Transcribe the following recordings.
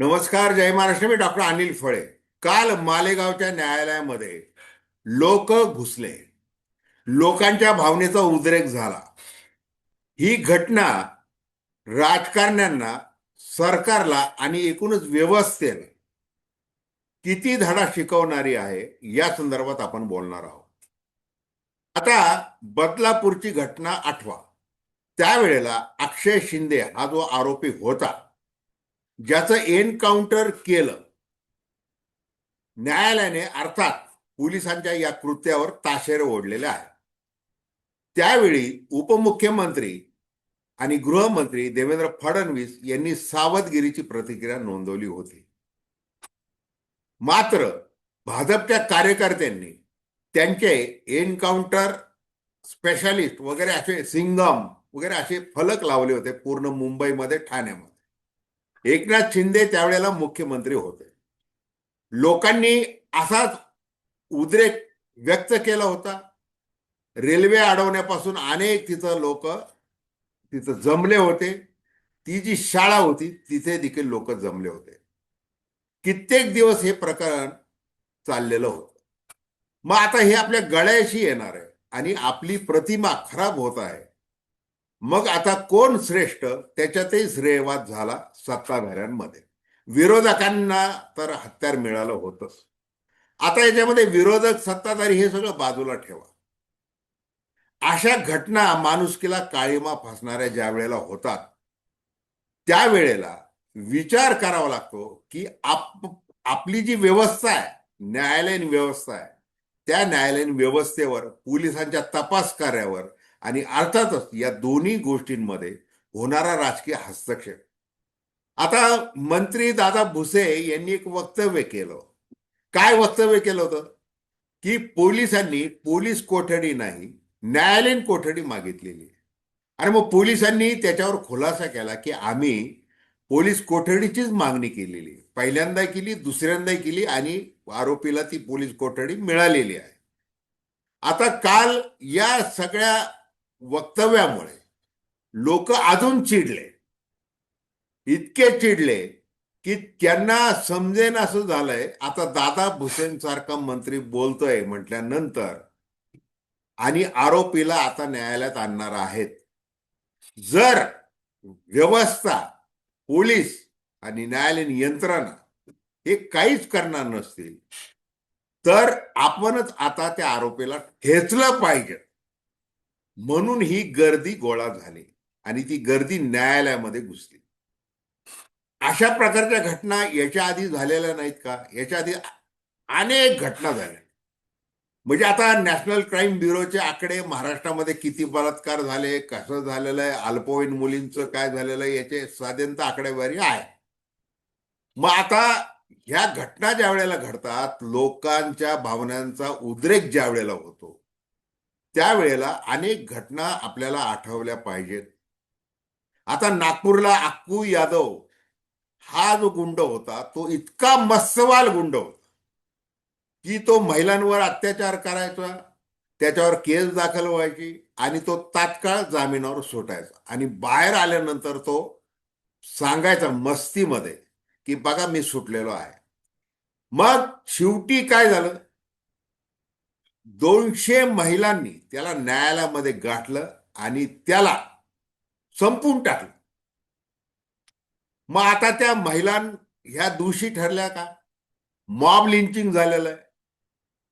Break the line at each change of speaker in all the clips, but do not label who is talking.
नमस्कार जय महाराष्ट्र. मी डॉक्टर अनिल फळे. काल मालेगावच्या न्यायालयामध्ये लोक घुसले. लोकांच्या भावनेचा उद्रेक झाला. ही घटना राजकारण्यांना सरकारला आणि एकूणच व्यवस्थेला किती धडा शिकवणारी आहे या संदर्भात आपण बोलणार आहोत. आता बदलापूरची घटना आठवा. त्यावेळेला अक्षय शिंदे हा जो आरोपी होता ज्याचं एन्काउंटर केलं न्यायालयाने अर्थात पोलिसांच्या या कृत्यावर ताशेरे ओढलेले आहे त्यावेळी उपमुख्यमंत्री आणि गृहमंत्री देवेंद्र फडणवीस यांनी सावधगिरीची प्रतिक्रिया नोंदवली होती. मात्र भाजपच्या कार्यकर्त्यांनी त्यांचे एन्काउंटर स्पेशालिस्ट वगैरे असे सिंगम वगैरे असे फलक लावले होते पूर्ण मुंबईमध्ये ठाण्यामध्ये. एकनाथ शिंदे त्यावेळेला मुख्यमंत्री होते. लोकांनी असाच उद्रेक व्यक्त केला होता. रेल्वे अडवण्यापासून अनेक तिथं लोक तिथं जमले होते. ती जी शाळा होती तिथे देखील लोक जमले होते. कित्येक दिवस हे प्रकरण चाललेलं होतं. मग आता हे आपल्या गळ्याशी येणार आहे आणि आपली प्रतिमा खराब होत आहे. मग आता कोण श्रेष्ठ? त्याच्यातही श्रेयवाद झाला सत्ताधाऱ्यांमध्ये. विरोधकांना तर हत्यार मिळालं होतच. आता याच्यामध्ये विरोधक सत्ताधारी हे सगळं बाजूला ठेवा. अशा घटना माणुसकीला काळीमा फासणाऱ्या ज्या वेळेला होतात त्यावेळेला विचार करावा लागतो की आप आपली जी व्यवस्था आहे न्यायालयीन व्यवस्था आहे त्या न्यायालयीन व्यवस्थेवर पोलिसांच्या तपास कार्यावर आणि अर्थातच या दोन्ही गोष्टींमध्ये होणारा राजकीय हस्तक्षेप आता मंत्री दादा भुसे यांनी एक वक्तव्य केलं काय वक्तव्य केलं होतं की पोलिसांनी पोलीस कोठडी नाही न्यायालयीन कोठडी मागितलेली आहे. आणि मग पोलिसांनी त्याच्यावर खुलासा केला की आम्ही पोलीस कोठडीचीच मागणी केलेली आहे. पहिल्यांदा केली दुसऱ्यांदा केली आणि आरोपीला ती पोलीस कोठडी मिळालेली आहे आता काल या सगळ्या वक्तव्यामुळे लोक अजून चिडले. इतके चिडले की त्यांना समजेन असं झालंय. आता दादा भुसेन सारखा मंत्री बोलतोय म्हटल्यानंतर आणि आरोपीला आता न्यायालयात आणणार आहेत. जर व्यवस्था पोलीस आणि न्यायालयीन यंत्रणा हे काहीच करणार नसतील तर आपणच आता त्या आरोपीला ठेचलं पाहिजे. म्हणून ही गर्दी गोळा झाली आणि ती गर्दी न्यायालयामध्ये घुसली. अशा प्रकारच्या घटना याच्या आधी झालेल्या नाहीत का? याच्या आधी अनेक घटना झाल्या. म्हणजे आता नॅशनल क्राईम ब्युरोचे आकडे महाराष्ट्रामध्ये किती बलात्कार झाले कसं झालेलं आहे अल्पवयीन मुलींचं काय झालेलं आहे याचे साधारणतः आकडेवारी आहे. मग आता ह्या घटना ज्या वेळेला घडतात लोकांच्या भावनांचा उद्रेक ज्या वेळेला होतो त्यावेळेला अनेक घटना आपल्याला आठवल्या पाहिजेत. आता नागपूरला अक्कू यादव हा जो गुंड होता तो इतका मत्सवाल गुंड होता की तो महिलांवर अत्याचार करायचा त्याच्यावर केस दाखल व्हायची आणि तो तात्काळ जामिनावर सुटायचा आणि बाहेर आल्यानंतर तो सांगायचा मस्तीमध्ये की बघा मी सुटलेलो आहे. मग शेवटी काय झालं? दोनशे महिलांनी त्याला न्यायालयामध्ये गाठलं आणि त्याला संपून टाकलं. मग आता त्या महिलां ह्या दोषी ठरल्या का? मॉब लिंचिंग झालेलं आहे.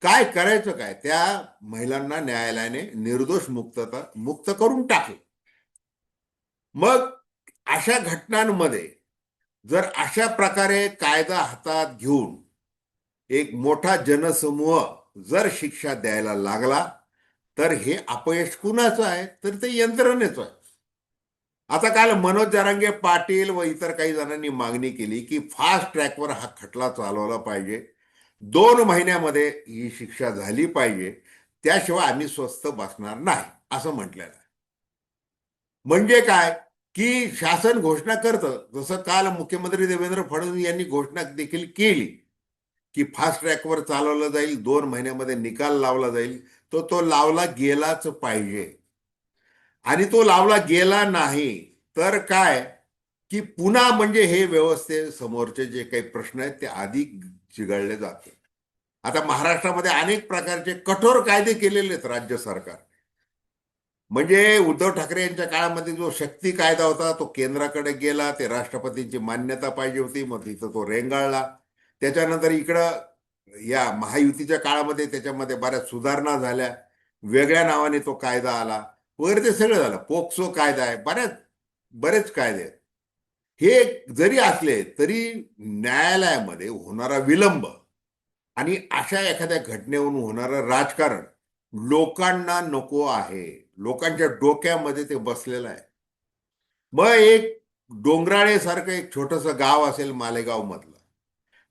काय करायचं काय? त्या महिलांना न्यायालयाने निर्दोष मुक्तता मुक्त करून टाकले. मग अशा घटनांमध्ये जर अशा प्रकारे कायदा हातात घेऊन एक मोठा जनसमूह जर शिक्षा द्यायला लागला तर हे अपयश कुणाचं आहे? तर ते यंत्रणेचं आहे. आता काल मनोज जरांगे पाटील व इतर काही जणांनी मागणी केली की फास्ट ट्रॅकवर हा खटला चालवला पाहिजे. दोन महिन्यामध्ये ही शिक्षा झाली पाहिजे. त्याशिवाय आम्ही स्वस्त बसणार नाही असं म्हटलेलं आहे. म्हणजे काय? की शासन घोषणा करतं जसं काल मुख्यमंत्री देवेंद्र फडणवीस यांनी घोषणा देखील केली. की फास्ट ट्रॅकवर चालवलं जाईल दोन महिन्यामध्ये निकाल लावला जाईल तो तो लावला गेलाच पाहिजे. आणि तो लावला गेला नाही तर काय? की पुन्हा म्हणजे हे व्यवस्थेसमोरचे जे काही प्रश्न आहेत ते अधिक चिघळले जाते. आता महाराष्ट्रामध्ये अनेक प्रकारचे कठोर कायदे केलेले आहेत राज्य सरकार. म्हणजे उद्धव ठाकरे यांच्या काळामध्ये जो शक्ती कायदा होता तो केंद्राकडे गेला ते राष्ट्रपतींची मान्यता पाहिजे होती मग तिथं तो रेंगाळला. त्याच्यानंतर इकडं या महायुतीच्या काळामध्ये त्याच्यामध्ये बऱ्याच सुधारणा झाल्या. वेगळ्या नावाने तो कायदा आला. वगैरे ते सगळं झालं. पोक्सो कायदा आहे. बऱ्याच बरेच कायदे आहेत. हे जरी असले तरी न्यायालयामध्ये होणारा विलंब आणि अशा एखाद्या घटनेवरून होणारं राजकारण लोकांना नको आहे. लोकांच्या डोक्यामध्ये ते बसलेलं आहे. मग एक डोंगराळेसारखं एक छोटस गाव असेल मालेगाव मधलं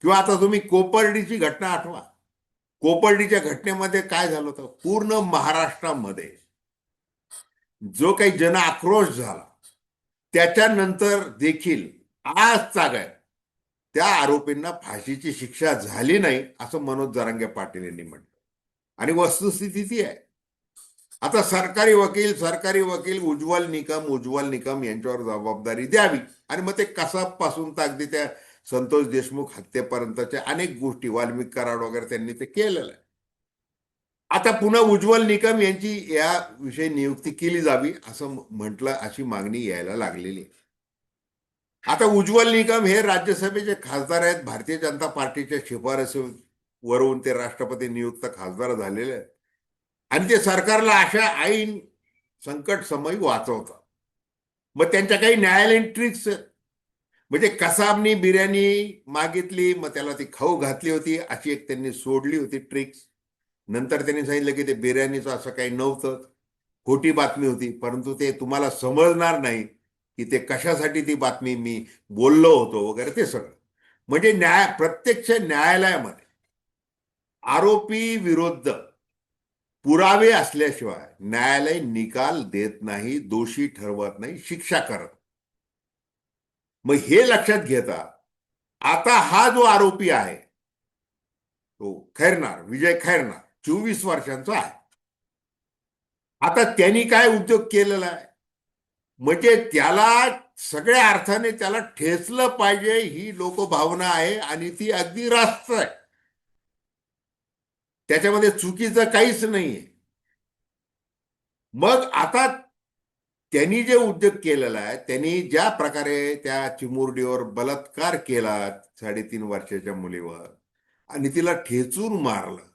किंवा आता तुम्ही कोपर्डीची घटना आठवा. कोपर्डीच्या घटनेमध्ये काय झालं होतं? पूर्ण महाराष्ट्रामध्ये जो काही जन आक्रोश झाला त्याच्यानंतर देखील आज चागाय त्या आरोपींना फाशीची शिक्षा झाली नाही असं मनोज जरांगे पाटील यांनी म्हटलं. आणि वस्तुस्थिती ती आहे. आता सरकारी वकील सरकारी वकील उज्ज्वल निकम उज्ज्वल निकम यांच्यावर जबाबदारी द्यावी. आणि मग ते कसापासून तर अगदी त्या संतोष देशमुख हत्येपर्यंतच्या अनेक गोष्टी वाल्मिक कराड वगैरे त्यांनी ते केलेलं आहे. आता पुन्हा उज्ज्वल निकम यांची याविषयी नियुक्ती केली जावी असं म्हटलं अशी मागणी यायला लागलेली आहे. आता उज्ज्वल निकम हे राज्यसभेचे खासदार आहेत. भारतीय जनता पार्टीच्या शिफारसीवरून ते राष्ट्रपती नियुक्त खासदार झालेले आहेत. आणि ते सरकारला अशा ऐन संकट समयी वाचवतात. मग त्यांच्या काही न्यायालयीन ट्रिक्स आहेत म्हणजे कसाबनी बिर्याणी मागितली मग त्याला ती खाऊ घातली होती अशी एक त्यांनी सोडली होती ट्रिक्स नंतर त्यांनी सांगितलं की ते बिर्याणीचं असं काही नव्हतं. खोटी बातमी होती परंतु ते तुम्हाला समजणार नाही की ते कशासाठी ती बातमी मी बोललो होतो वगैरे ते सगळं. म्हणजे न्याय प्रत्यक्ष न्यायालयामध्ये आरोपी विरुद्ध पुरावे असल्याशिवाय न्यायालय निकाल देत नाही दोषी ठरवत नाही शिक्षा करत मग हे लक्षात घेता आता हा जो आरोपी आहे तो खैरनार विजय खैरनार चोवीस वर्षांचा आहे. आता त्यांनी काय उद्योग केलेला आहे? म्हणजे त्याला सगळ्या अर्थाने त्याला ठेचलं पाहिजे ही लोकभावना आहे आणि ती अगदी रास्त आहे. त्याच्यामध्ये चुकीचं काहीच नाहीये. मग आता त्यांनी जे उद्योग केलेला आहे त्यांनी ज्या प्रकारे त्या चिमुरडीवर बलात्कार केला साडेतीन वर्षाच्या मुलीवर आणि तिला ठेचून मारलं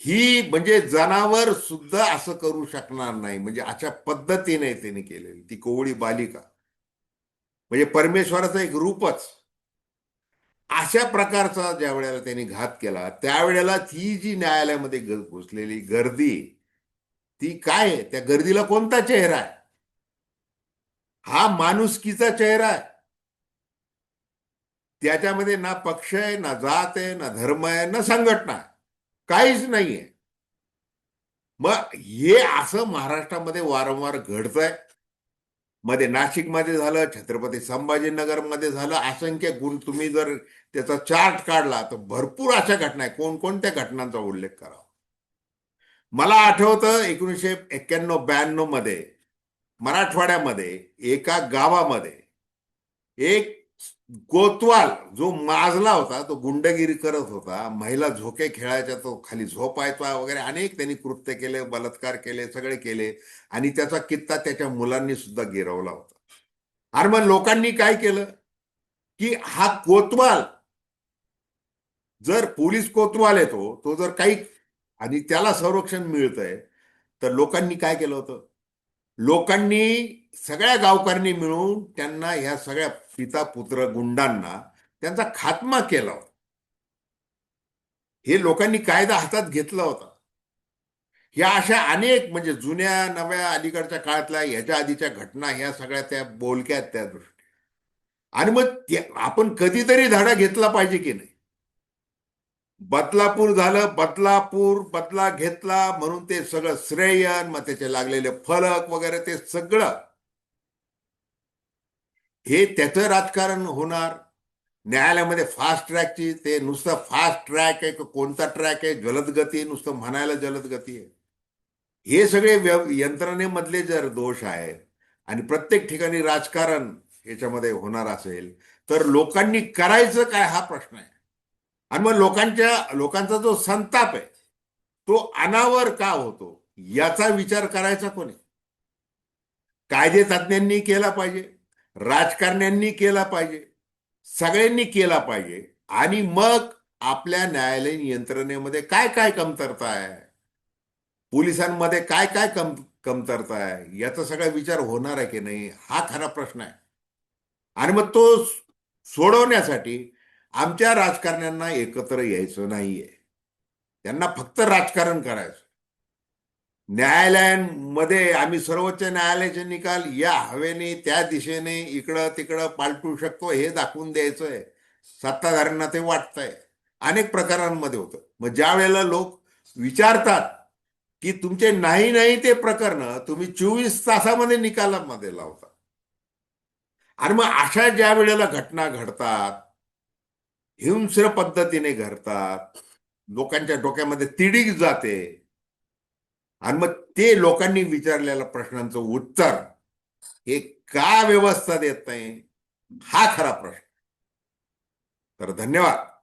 ही म्हणजे जनावर सुद्धा असं करू शकणार नाही. म्हणजे अशा पद्धतीने त्यांनी केलेली ती कोवळी बालिका. म्हणजे परमेश्वराचं एक रूपच. अशा प्रकारचा ज्या वेळेला त्यांनी घात केला त्यावेळेला ती जी न्यायालयामध्ये घुसलेली गर्दी ती काय आहे? त्या गर्दीला कोणता चेहरा आहे? हा माणुसकीचा चेहरा आहे. त्याच्यामध्ये ना पक्ष आहे ना जात आहे ना धर्म आहे ना संघटना आहे. काहीच नाहीये. मग हे असं महाराष्ट्रामध्ये वारंवार घडतंय. मध्ये नाशिकमध्ये झालं छत्रपती संभाजीनगरमध्ये झालं असंख्य गुण तुम्ही जर त्याचा चार्ट काढला तर भरपूर अशा घटना आहे कोणकोणत्या घटनांचा उल्लेख करावा? मला आठवतं एकोणीसशे एक्क्याण्णव ब्याण्णवमध्ये मराठवाड्यामध्ये एका गावामध्ये एक कोतवाल जो माजला होता तो गुंडगिरी करत होता महिला झोके खेळायच्या तो खाली झोपायचा वगैरे अनेक त्यांनी कृत्य केले बलात्कार केले सगळे केले आणि त्याचा कित्ता त्याच्या मुलांनी सुद्धा गिरवला होता. आणि मग लोकांनी काय केलं? की हा कोतवाल जर पोलीस कोतवाल येतो तो जर काही आणि त्याला संरक्षण मिळतंय. तर लोकांनी काय केलं होतं? लोकांनी सगळ्या गावकऱ्यांनी मिळून त्यांना ह्या सगळ्या पिता पुत्र गुंडांना त्यांचा खात्मा केला होता. हे लोकांनी कायदा हातात घेतला होता. ह्या अशा अनेक म्हणजे जुन्या नव्या अलीकडच्या काळातल्या ह्याच्या आधीच्या घटना ह्या सगळ्या त्या बोलक्या आहेत त्या दृष्टी आणि मग आपण कधीतरी धडा घेतला पाहिजे की नाही? बदलापूर झालं बदलापूर बदला घेतला म्हणून ते सगळं श्रेयन मग त्याचे लागलेले फलक वगैरे ते सगळं. हे त्याचं राजकारण होणार. न्यायालयामध्ये फास्ट ट्रॅकची ते नुसतं फास्ट ट्रॅक आहे कोणता ट्रॅक आहे? जलदगती नुसतं म्हणायला जलदगती आहे. हे सगळे यंत्रणेमधले जर दोष आहेत आणि प्रत्येक ठिकाणी राजकारण याच्यामध्ये होणार असेल तर लोकांनी करायचं काय हा प्रश्न आहे. आणि मग लोकांच्या लोकांचा जो संताप आहे तो अनावर का होतो? याचा विचार करायचा कोणी? कायदे तज्ज्ञांनी केला पाहिजे राजकारण्यांनी केला पाहिजे सगळ्यांनी केला पाहिजे. आणि मग आपल्या न्यायालयीन यंत्रणेमध्ये काय काय कमतरता आहे? पोलिसांमध्ये काय काय कम कमतरता आहे? याचा सगळा विचार होणार आहे की नाही? हा खरा प्रश्न आहे. आणि मग तो सोडवण्यासाठी आमच्या राजकारण्यांना एकत्र यायचं नाहीये. त्यांना फक्त राजकारण करायचं. न्यायालयांमध्ये आम्ही सर्वोच्च न्यायालयाचे निकाल या हवेने त्या दिशेने इकडं तिकडं पालटू शकतो हे दाखवून द्यायचंय. सत्ताधाऱ्यांना ते वाटतंय. अनेक प्रकारांमध्ये होतं. मग ज्या वेळेला लोक विचारतात की तुमचे नाही नाही ते प्रकरण तुम्ही चोवीस तासामध्ये निकालामध्ये लावता. आणि मग अशा ज्या वेळेला घटना घडतात हिंस्र पद्धतीने घडतात लोकांच्या डोक्यामध्ये तिडीक जाते. आणि मग ते लोकांनी विचारलेल्या प्रश्नांचं उत्तर हे का व्यवस्था देत नाही? हा खरा प्रश्न. तर धन्यवाद.